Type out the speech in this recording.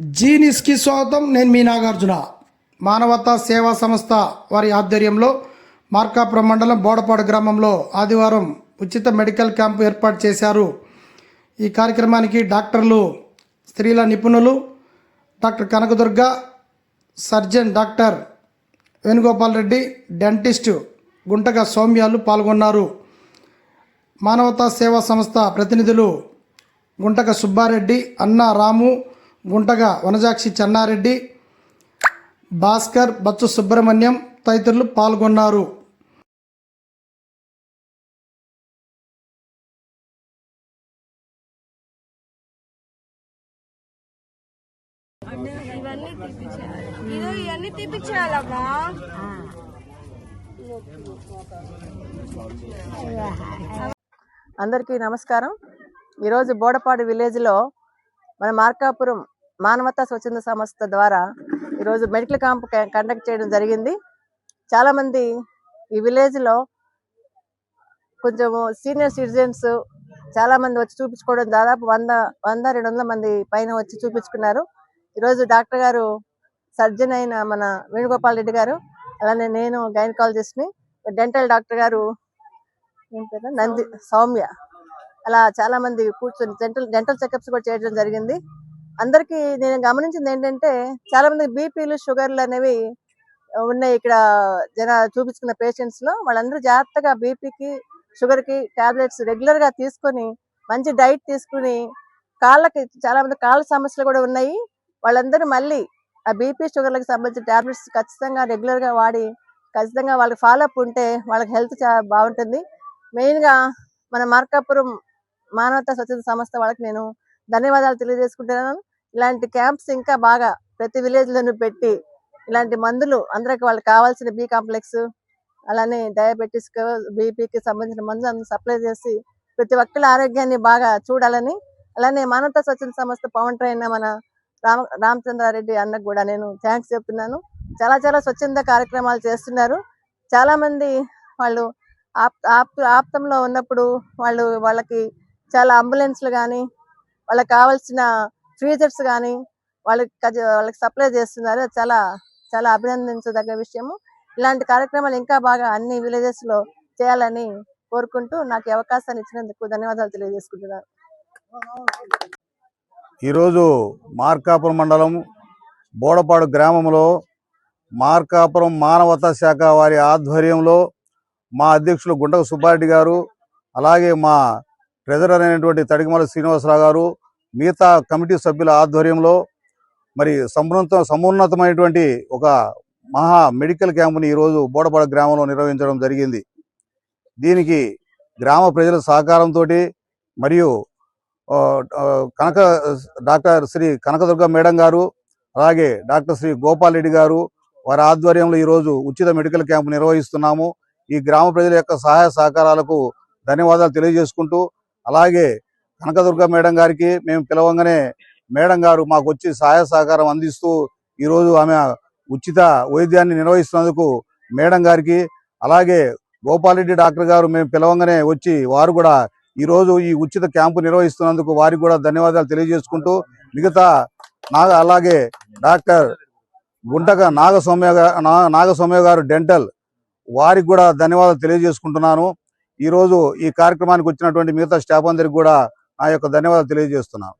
జీనిస్కి స్వాగతం. నేను మీ నాగార్జున. మానవతా సేవా సంస్థ వారి ఆధ్వర్యంలో మార్కాపురం మండలం బోడపాడు గ్రామంలో ఆదివారం ఉచిత మెడికల్ క్యాంపు ఏర్పాటు చేశారు. ఈ కార్యక్రమానికి డాక్టర్లు స్త్రీల నిపుణులు doctor Kanakadurga surgeon doctor Venugopal Reddy dentist గుంటగ సౌమ్యాలు పాల్గొన్నారు. మానవతా సేవా సంస్థ ప్రతినిధులు గుంటక సుబ్బారెడ్డి అన్నా రాము గుంటగా వనజాక్షి చెన్నారెడ్డి భాస్కర్ బచ్చు సుబ్రహ్మణ్యం తదితరులు పాల్గొన్నారు. ఇవన్నీ తీపిచ్చేయాలి ఇదో ఇవన్నీ తీపిచ్చేయాలమ్మా. అందరికీ నమస్కారం. ఈరోజు బోడపాడు విలేజ్లో మన మార్కాపురం మానవతా స్వచ్ఛంద సంస్థ ద్వారా ఈరోజు మెడికల్ క్యాంప్ కండక్ట్ చేయడం జరిగింది. చాలామంది ఈ విలేజ్లో కొంచెం సీనియర్ సిటిజన్స్ చాలామంది వచ్చి చూపించుకోవడం దాదాపు వంద వంద రెండు వందల మంది పైన వచ్చి చూపించుకున్నారు. ఈరోజు డాక్టర్ గారు సర్జన్ అయిన మన వేణుగోపాల్ రెడ్డి గారు అలానే నేను గైనకాలజిస్ట్ని డెంటల్ డాక్టర్ గారు ఏం పేరు? నంది సౌమ్య. అలా చాలా మంది కూర్చొని డెంటల్ డెంటల్ చెకప్స్ కూడా చేయడం జరిగింది. అందరికి నేను గమనించింది ఏంటంటే చాలా మంది బీపీలు షుగర్లు అనేవి ఉన్నాయి ఇక్కడ జన చూపించుకున్న పేషెంట్స్లో. వాళ్ళందరూ జాగ్రత్తగా బీపీకి షుగర్కి టాబ్లెట్స్ రెగ్యులర్గా తీసుకొని మంచి డైట్ తీసుకుని కాళ్ళకి చాలా మంది కాళ్ళ సమస్యలు కూడా ఉన్నాయి. వాళ్ళందరూ మళ్ళీ ఆ బీపీ షుగర్లకు సంబంధించిన టాబ్లెట్స్ ఖచ్చితంగా రెగ్యులర్గా వాడి ఖచ్చితంగా వాళ్ళకి ఫాలో అప్ ఉంటే వాళ్ళకి హెల్త్ చాలా బాగుంటుంది. మెయిన్గా మన మార్కాపురం మానవతా స్వచ్ఛత సంస్థ వాళ్ళకి నేను ధన్యవాదాలు తెలియజేసుకుంటున్నాను ఇలాంటి క్యాంప్స్ ఇంకా బాగా ప్రతి విలేజ్ లోనూ పెట్టి ఇలాంటి మందులు అందరికి వాళ్ళకి కావాల్సిన బి కాంప్లెక్స్ అలానే డయాబెటీస్ బీపీకి సంబంధించిన మందులు అందరూ సప్లై చేసి ప్రతి ఒక్కరి ఆరోగ్యాన్ని బాగా చూడాలని అలానే మానవతా స్వచ్ఛంద సంస్థ పవన్ ట్రైన్ మన రామ రామచంద్రారెడ్డి అన్నకు కూడా నేను థ్యాంక్స్ చెప్తున్నాను. చాలా చాలా స్వచ్ఛంద కార్యక్రమాలు చేస్తున్నారు. చాలా మంది వాళ్ళు ఆప్ ఆప్ ఆప్తంలో ఉన్నప్పుడు వాళ్ళు వాళ్ళకి చాలా అంబులెన్స్లు కానీ వాళ్ళకి కావాల్సిన ఫీచర్స్ కానీ వాళ్ళకి వాళ్ళకి సప్లై చేస్తున్నారు. చాలా చాలా అభినందించదగ్గ విషయము. ఇలాంటి కార్యక్రమాలు ఇంకా బాగా అన్ని విలేజెస్లో చేయాలని కోరుకుంటూ నాకు అవకాశాన్ని ఇచ్చినందుకు ధన్యవాదాలు తెలియజేసుకుంటున్నారు ఈరోజు మార్కాపురం మండలం బోడపాడు గ్రామంలో మార్కాపురం మానవతా శాఖ వారి ఆధ్వర్యంలో మా అధ్యక్షులు గుండక సుబ్బారెడ్డి గారు అలాగే మా ట్రెజరర్ అయినటువంటి తడికమల శ్రీనివాసరావు గారు మిగతా కమిటీ సభ్యుల ఆధ్వర్యంలో మరి సమున్నత సమున్నతమైనటువంటి ఒక మహా మెడికల్ క్యాంపుని ఈరోజు బోడపడ గ్రామంలో నిర్వహించడం జరిగింది. దీనికి గ్రామ ప్రజల సహకారంతో మరియు ఆ, కనక డాక్టర్ శ్రీ కనకదుర్గ మేడం గారు అలాగే డాక్టర్ శ్రీ గోపాల్ రెడ్డి గారు వారి ఆధ్వర్యంలో ఈరోజు ఉచిత మెడికల్ క్యాంపు నిర్వహిస్తున్నాము. ఈ గ్రామ ప్రజల యొక్క సహాయ సహకారాలకు ధన్యవాదాలు తెలియజేసుకుంటూ అలాగే కనకదుర్గ మేడం గారికి మేము పిలవంగానే మేడం గారు మాకు వచ్చి సహాయ సహకారం అందిస్తూ ఈరోజు ఆమె ఉచిత వైద్యాన్ని నిర్వహిస్తున్నందుకు మేడం గారికి అలాగే గోపాలరెడ్డి డాక్టర్ గారు మేము పిలవంగానే వచ్చి వారు కూడా ఈ రోజు ఈ ఉచిత క్యాంపు నిర్వహిస్తున్నందుకు వారికి కూడా ధన్యవాదాలు తెలియజేసుకుంటూ మిగతా నాగ అలాగే డాక్టర్ గుంటక నాగసౌమ్య గా- నాగసౌమ్య గారు డెంటల్ వారికి కూడా ధన్యవాదాలు తెలియజేసుకుంటున్నాను. ఈ రోజు ఈ కార్యక్రమానికి వచ్చినటువంటి మిగతా స్టాఫ్ అందరికి కూడా నా యొక్క ధన్యవాదాలు తెలియజేస్తున్నాను.